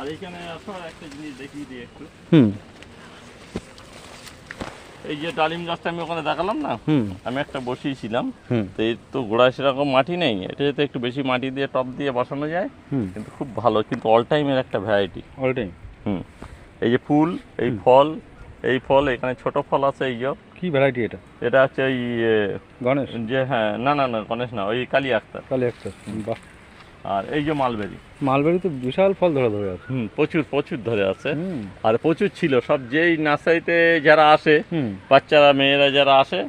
আর এখানে আসো একটা জিনিস দেখিয়ে দিই একটু। হুম। এই যে ডালিম গাছটা আমি ওখানে দেখালাম না? আমি একটা বসিয়েছিলাম। হুম। তো এই তো গোড়ায় সেরকম মাটি নেই। এটা যাতে একটু বেশি মাটি দিয়ে টপ দিয়ে বসানো যায় কিন্তু খুব ভালো কিন্তু অল টাইমের একটা ভ্যারাইটি অল টাইম হুম। এই যে ফুল এই ফল এই ফল এখানে ছোট ফল আছে এই যে। কি ভ্যারাইটি এটা? এটা হচ্ছে ওই গণেশ? যে হ্যাঁ না না না গণেশ না ওই কালী আক্তার কালি একটা বাহ। আর এই যে মালবেরি। মালবেরি তো বিশাল ফল ধরে ধরে আছে। হুম প্রচুর প্রচুর ধরে আছে। আর প্রচুর ছিল সব যেই নার্সারিতে যারা আসে হুম। বাচ্চারা মেয়েরা যারা আসে।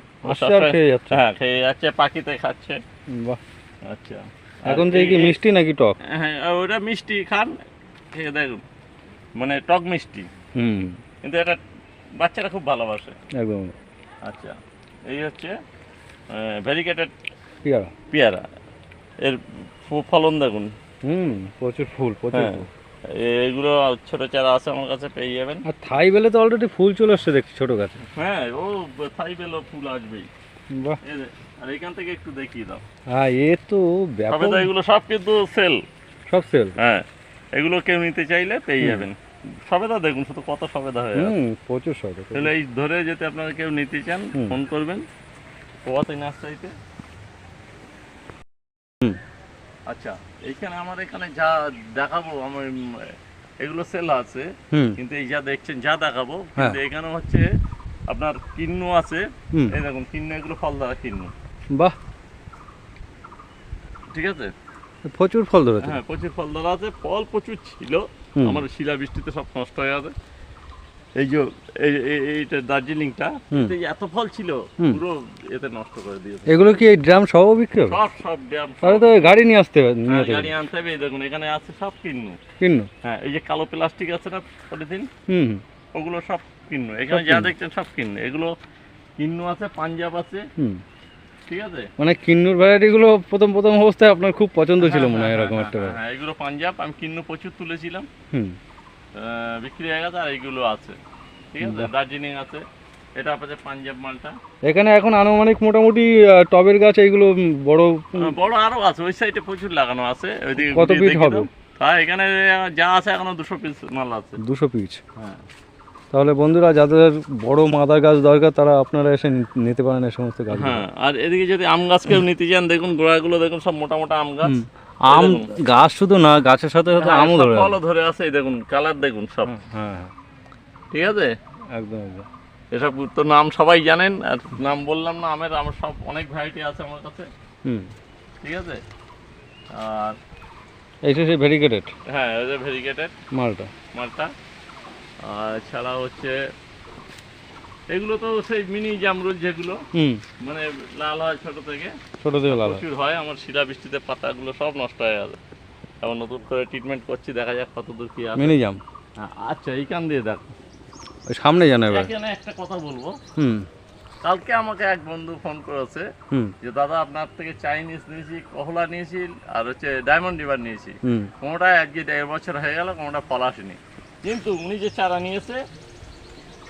হ্যাঁ খেয়ে যাচ্ছে পাখিতে খাচ্ছে। বাহ। আচ্ছা। এখন থেকে কি মিষ্টি নাকি টক? হ্যাঁ ওটা মিষ্টি খান খেয়ে দেখুন মানে টক মিষ্টি। হুম। কিন্তু এটা বাচ্চারা খুব ভালোবাসে। একদম। আচ্ছা এই হচ্ছে ভেরিকেটেড পেয়ারা। পেয়ারা। এর ফলন দেখুন। হুম প্রচুর ফুল প্রচুর হ্যাঁ। ফুল। এগুলো ছোট চারা আছে আমার কাছে পেয়ে যাবেন। আর থাই বেলে তো অলরেডি ফুল চলে আসছে দেখছি ছোট গাছে। হ্যাঁ ও থাই বেলো ফুল আসবেই। বাহ। আর এখান থেকে একটু দেখিয়ে দাও। হ্যাঁ এ তো ব্যাপক। এগুলো সব কিন্তু সেল। সব সেল? হ্যাঁ এগুলো কেউ নিতে চাইলে পেয়ে যাবেন। সবেদা দেখুন শুধু কত সবেদা হয়ে হুম প্রচুর সব তাহলে এই ধরে যেতে আপনারা কেউ নিতে চান ফোন করবেন। পোয়াতে নার্সারিতে। আচ্ছা এইখানে আমার এখানে যা দেখাবো আমার এগুলো সেল আছে কিন্তু এই যা দেখছেন যা দেখাবো হ্যাঁ। কিন্তু এখানে হচ্ছে আপনার কিন্নু আছে। এই দেখুন কিন্নু এগুলো ফল দ্বারা কিন্নু। বাহ। ঠিক আছে? প্রচুর ফল ধরেছে। হ্যাঁ প্রচুর ফল দ্বারা আছে ফল প্রচুর ছিল। আমার শিলা বৃষ্টিতে সব নষ্ট হয়ে যাবে এই যে এই- এই- এইটা দার্জিলিংটা। এত ফল ছিল পুরো এতে নষ্ট করে দিয়েছে। এগুলো কি এই ড্রাম সহ বিক্রি হবে? সব সব ড্যাম তাহলে তো গাড়ি নিয়ে আসতে হবে গাড়ি হবে। আনতে হবে দেখুন এখানে আছে সব কিন্নু। কিন্ন? হ্যাঁ এই যে কালো প্লাস্টিক আছে না পলিথিন? হুম ওগুলো সব কিন্নু। এখানে যা দেখছেন সব কিন্নু। এগুলো কিন্নু আছে পাঞ্জাব আছে। হুম। ঠিক আছে? মানে কিন্নুর ভ্যারাইটি গুলো প্রথম প্রথম অবস্থায় আপনার খুব পছন্দ ছিল হ্যাঁ, মনে হয় হ্যাঁ, এরকম হ্যাঁ, একটা হ্যাঁ, হ্যাঁ এগুলো পাঞ্জাব আমি কিন্নু প্রচুর তুলেছিলাম। হুম। বিক্রি হয়ে গেছে আর এইগুলো আছে। ঠিক আছে? দার্জিলিং আছে। এটা আপনাদের পাঞ্জাব মালটা। এখানে এখন আনুমানিক মোটামুটি টবের গাছ এইগুলো বড় বড় আরও আছে। ওই সাইডে প্রচুর লাগানো আছে। ওইদিকে কত দেখিয়ে হবে? হ্যাঁ এখানে যা আছে এখনও দুশো পিস মাল আছে। দুশো পিস হ্যাঁ। তাহলে বন্ধুরা যাদের বড় মাদার গাছ দরকার তারা আপনারা এসে নিতে পারেন এই সমস্ত গাছ হ্যাঁ আর এদিকে যদি আম গাছ কেউ নিতে চান দেখুন গোড়াগুলো দেখুন সব মোটা মোটা আম গাছ। আম গাছ শুধু না গাছের সাথে সাথে হ্যাঁ, আমও ধরে। ফলও ধরে আছে এই দেখুন কালার দেখুন সব। হ্যাঁ হ্যাঁ ঠিক আছে? একদম একদম। এসব তো নাম সবাই জানেন আর নাম বললাম না আমের আমার সব অনেক ভ্যারাইটি আছে আমার কাছে। হুম। ঠিক আছে? আর এইটা সেই ভেরিকেটেড হ্যাঁ যে ভেরিগেটেড মালটা। মালটা। আর ছাড়া হচ্ছে এগুলো তো সেই মিনি জামরুল যেগুলো মানে লাল হয় ছোট থেকে। ছোট থেকে লাল হয়। প্রচুর হয় আমার শিলা বৃষ্টিতে পাতাগুলো সব নষ্ট হয়ে যাবে এখন নতুন করে ট্রিটমেন্ট করছি দেখা যাক কত দূর কি আছে। মিনি জাম? হ্যাঁ, আচ্ছা এইখান দিয়ে দেখো। ওই সামনে জানা এবার। এখানে একটা কথা বলব। হুম। কালকে আমাকে এক বন্ধু ফোন করেছে হুম। যে দাদা আপনার থেকে চাইনিজ নিয়েছি কহলা নিয়েছি আর হচ্ছে ডায়মন্ড রিভার নিয়েছি। কোনোটা আজকে দেড় বছর হয়ে গেল কোনোটা ফল আসেনি কিন্তু উনি যে চারা নিয়েছে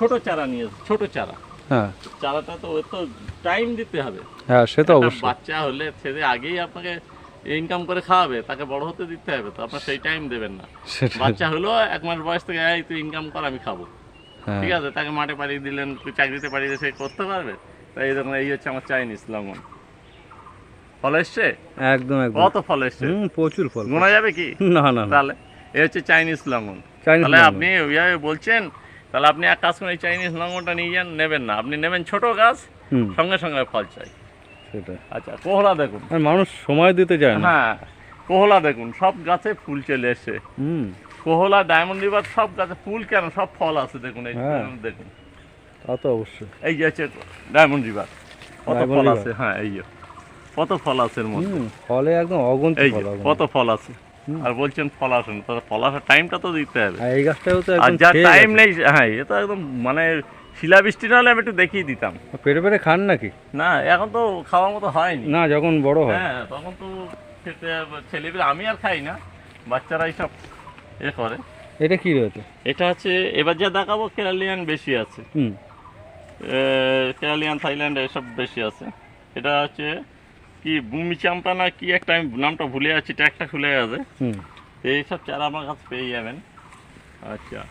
ছোট চারা নিয়েছে ছোট চারা। হ্যাঁ। চারাটা তো ওর তো টাইম দিতে হবে। হ্যাঁ সে তো অবশ্যই। বাচ্চা হলে ছেলে আগেই আপনাকে ইনকাম করে খাওয়াবে তাকে বড় হতে দিতে হবে তো আপনার সেই টাইম দেবেন না। বাচ্চা হলো এক মাস বয়স থেকে এই তুই ইনকাম কর আমি খাব। হ্যাঁ। ঠিক আছে তাকে মাঠে পাঠিয়ে দিলেন তুই চাকরিতে পাঠিয়ে সে করতে পারবে? তাই এই এই হচ্ছে আমার চাইনিজ লঙ্ঘন ফল এসছে? একদম একদম। কত ফল এসছে? প্রচুর ফল। গোনা যাবে কি? না না না। তাহলে এই হচ্ছে চাইনিজ লঙ্ঘন তাহলে আপনি ওইভাবে বলছেন তাহলে আপনি এক কাজ করে চাইনিজ লঙ্ঘনটা নিয়ে যান নেবেন না। আপনি নেবেন ছোট গাছ সঙ্গে সঙ্গে ফল চাই। সেটাই। আচ্ছা কোহলা দেখুন। মানুষ সময় দিতে চায় না। হ্যাঁ কোহলা দেখুন সব গাছে ফুল চলে এসছে। হুম। কোহলা ডায়মন্ড রিভার সব গাছে ফুল কেন সব ফল আছে দেখুন এই হ্যাঁ। দেখুন। তা তো অবশ্যই। এই যে হচ্ছে ডায়মন্ড রিভার কত ফল আছে হ্যাঁ এই কত ফল আছে এর মধ্যে। ফলে একদম অগন্তি ফল কত ফল আছে। আর বলছেন ফল আসেন তাহলে ফল আসার টাইমটা তো দিতে হবে। এই গাছটাও তো আর যার টাইম নেই হ্যাঁ এ তো একদম মানে শিলাবৃষ্টি না হলে আমি একটু দেখিয়ে দিতাম। পেটে পেটে খান নাকি? না এখন তো খাওয়ার মতো হয়নি। না যখন বড় হয়। হ্যাঁ তখন তো খেতে ছেলেপেলে আমি আর খাই না বাচ্চারাই সব এ করে। এটা কি রয়েছে? এটা হচ্ছে এবার যা দেখাবো কেরালিয়ান বেশি আছে। হুম। কেরালিয়ান থাইল্যান্ড এসব বেশি আছে। এটা হচ্ছে কি ভূমি চাম্পা না কি একটা আমি নামটা ভুলে যাচ্ছি ট্যাগটা খুলে গেছে। এইসব চারা আমার কাছে পেয়ে যাবেন। আচ্ছা।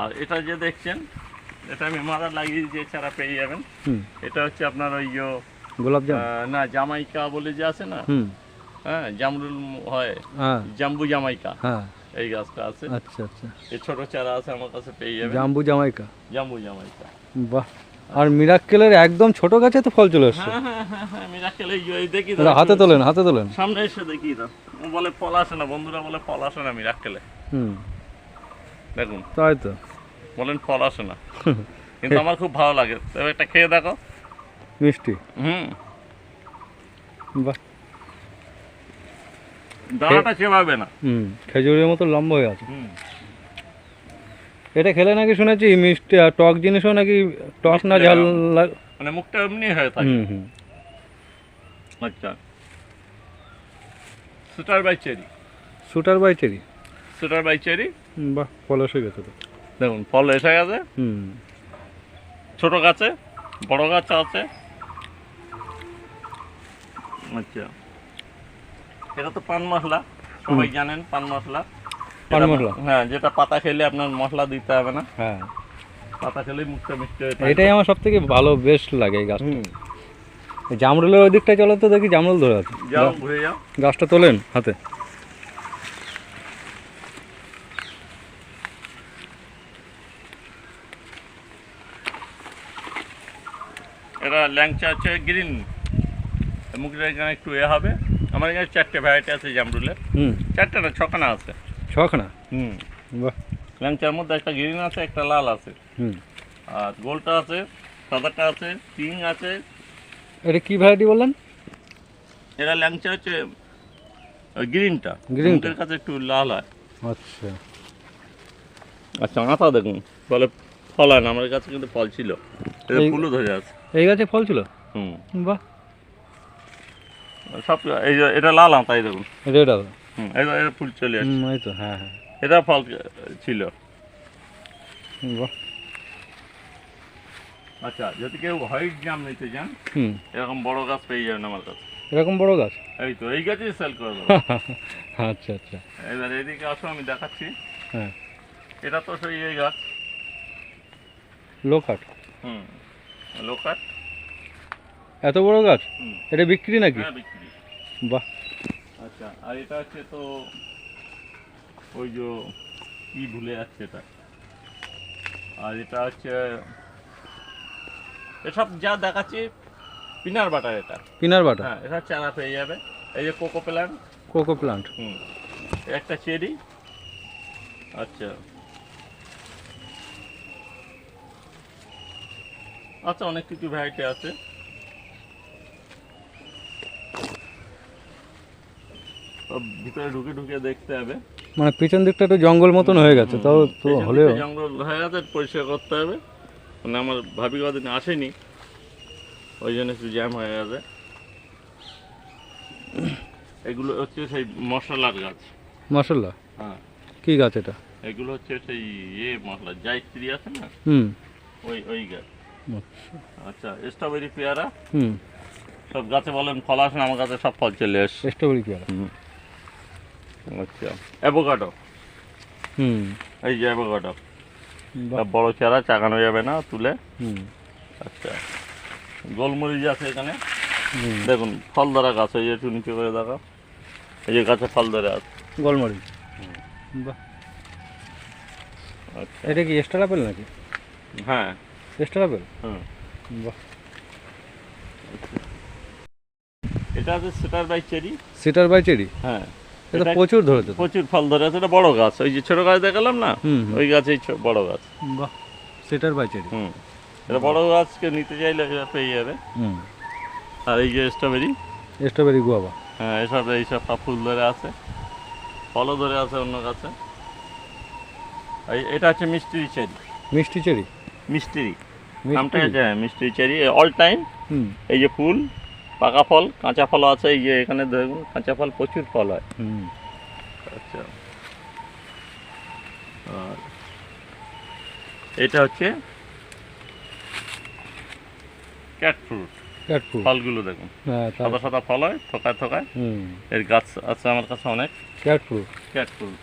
আর এটা যে দেখছেন এটা আমি মারা লাগিয়ে দিয়ে চারা পেয়ে যাবেন। এটা হচ্ছে আপনার ওই যে গোলাপ না জামাইকা বলে যে আছে না? হ্যাঁ জামরুল হয়। হ্যাঁ। জাম্বু জামাইকা। হ্যাঁ। এই গাছটা আছে। আচ্ছা আচ্ছা। এই ছোট চারা আছে আমার কাছে পেয়ে যাবেন। জাম্বু জামাইকা। জাম্বু জামাইকা। বাহ। আর মিরাক্কেলের একদম ছোট গাছে তো ফল চলে এসছে হ্যাঁ হ্যাঁ হ্যাঁ হাতে তোলেন হাতে তোলেন। সামনে এসে দেখি ও বলে ফল আসে না বন্ধুরা বলে ফল আসে না মিরাকেলে হুম। দেখুন। তাই তো। বলেন ফল আসে না। কিন্তু আমার খুব ভালো লাগে। তবে একটা খেয়ে দেখো। মিষ্টি। হুম। বাহ। দানাটা চেবাবে না। হুম খেজুরের মতো লম্বা হয়ে আছে। হুম। এটা খেলে নাকি শুনেছি মিষ্টি আর টক জিনিসও নাকি টক না ঝাল মানে মুখটা এমনি হয়ে থাকে। হুম হুম। আচ্ছা। সুটার বাই চেরি সুটার বাই চেরি সুটার বাই চেরি বাহ ফল এসে গেছে তো। দেখুন ফল এসে গেছে। হুম। ছোট গাছে বড় গাছ আছে। আচ্ছা। এটা তো পান মশলা সবাই জানেন পান মশলা? হ্যাঁ যেটা পাতা খেলে আপনার মশলা দিতে হবে না। হ্যাঁ। পাতা খেলেই মুখটা মিষ্টি হয়ে এটাই আমার সব থেকে ভালো বেস্ট লাগে এই গাছটা। জামরুলের ওই দিকটা চলো তো দেখি জামরুল ধরে আছে। যাও ঘুরে যাও। গাছটা তোলেন হাতে। এটা ল্যাংচা হচ্ছে গ্রিন মুখটা এখানে একটু এ হবে। আমার এখানে চারটে ভ্যারাইটি আছে জামরুলের। হুম। চারটে না ছখানা আছে। ছখানা হুম। বাহ। ল্যাংচার মধ্যে একটা গ্রিন আছে একটা লাল আছে। হুম। আর গোলটা আছে সাদাটা আছে পিং আছে। এটা কি ভ্যারাইটি বললেন? এরা ল্যাংচা হচ্ছে গ্রিনটা? মুখের কাছে একটু লাল হয়। আচ্ছা। আচ্ছা আতা দেখুন। বলে ফল হয় না আমার কাছে কিন্তু ফল ছিল। এই- ফুলও ধরে আছে। এই গাছে ফল ছিল? হুম। বাহ। সব এই এটা লাল আতা এই দেখুন। এটা এটা ফুল চলে আসছে এই তো হ্যাঁ হ্যাঁ। এটা ফল ছিল। বাহ। আচ্ছা যদি কেউ হোয়াইট জাম নিতে এরকম বড় গাছ পেয়ে যাবেন আমার কাছে। এরকম বড় গাছ? এই তো এই গাছই সেল করে দেবো। আচ্ছা আচ্ছা। এবার এদিকে আসো আমি দেখাচ্ছি। হ্যাঁ। এটা তো সেই এই গাছ। লোকাট? হুম লোকাট। এত বড় গাছ? এটা বিক্রি নাকি? হ্যাঁ বিক্রি। বাহ। আচ্ছা আর এটা হচ্ছে তো ওই যে কি ভুলে যাচ্ছে এটা? আর এটা হচ্ছে এসব যা দেখাচ্ছি পিনার বাটার এটা। পিনার বাটা হ্যাঁ এটা চারা পেয়ে যাবে। এই যে কোকো প্ল্যান্ট কোকো প্লান্ট। হুম একটা চেরি। আচ্ছা। আচ্ছা অনেক কিছু ভ্যারাইটি আছে। ভিতরে ঢুকে ঢুকে দেখতে হবে। মানে পিছন দিকটা একটু জঙ্গল মতন হয়ে গেছে তাও তো হলেও। জঙ্গল হয়ে গেছে পরিষ্কার করতে হবে। মানে আমার ভাবি কদিন আসেনি ওই জন্য একটু জ্যাম হয়ে গেছে। এগুলো হচ্ছে সেই মশলার গাছ। মশলা? হ্যাঁ। কি গাছ এটা? এগুলো হচ্ছে সেই ইয়ে মশলা জায়ত্রী আছে না? হুম। ওই ওই গাছ। আচ্ছা। স্ট্রবেরি পেয়ারা? হুম। সব গাছে বলেন ফল আসে আমার কাছে সব ফল চলে আসে। স্ট্রবেরি পেয়ারা। আচ্ছা। অ্যাভোকাডো হুম। এই যে অ্যাভোকাডো বড় চারা চাগানো যাবে না তুলে? হুম। আচ্ছা। গোলমরিচ আছে এখানে। দেখুন ফল ধরা গাছ এই যে একটু নিচে করে দেখা এই যে গাছে ফল ধরে আছে। গোলমরিচ। বাহ। আচ্ছা। এটা কি এক্সট্রা আপেল নাকি? হ্যাঁ। এক্সট্রা আপেল হুম। বাহ। এটা আছে সেটার বাই চেরি সিটার বাই চেরি হ্যাঁ। এটা প্রচুর ধরেছে প্রচুর ফল ধরে আছে এটা বড় গাছ। ওই যে ছোট গাছ দেখালাম না। ওই গাছেই বড় গাছ। বাহ সিটার বাইচেরি হুম। এটা বড় গাছকে নিতে চাইলে এটা পেয়ে যাবে। হুম। আর এই যে স্ট্রবেরি স্ট্রবেরি গুয়াবা হ্যাঁ এসব এইসব ফুল ধরে আছে। ফলও ধরে আছে অন্য গাছে। এই এটা হচ্ছে মিষ্টি চেরি মিষ্টি চেরি মিষ্টি। মিষ্টি। নামটা হ্যাঁ, মিষ্টি চেরি অল টাইম এই যে ফুল। পাকা ফল কাঁচা ফল আছে এই যে এখানে দেখুন কাঁচা ফল প্রচুর ফল হয়। আচ্ছা। আর এটা হচ্ছে ক্যাট ফ্রুট ক্যাট ফুড ফলগুলো দেখুন। হ্যাঁ সাদা সাদা ফল হয় থকায় থকায়। এর গাছ আছে আমার কাছে অনেক। Cat fruit cat fruit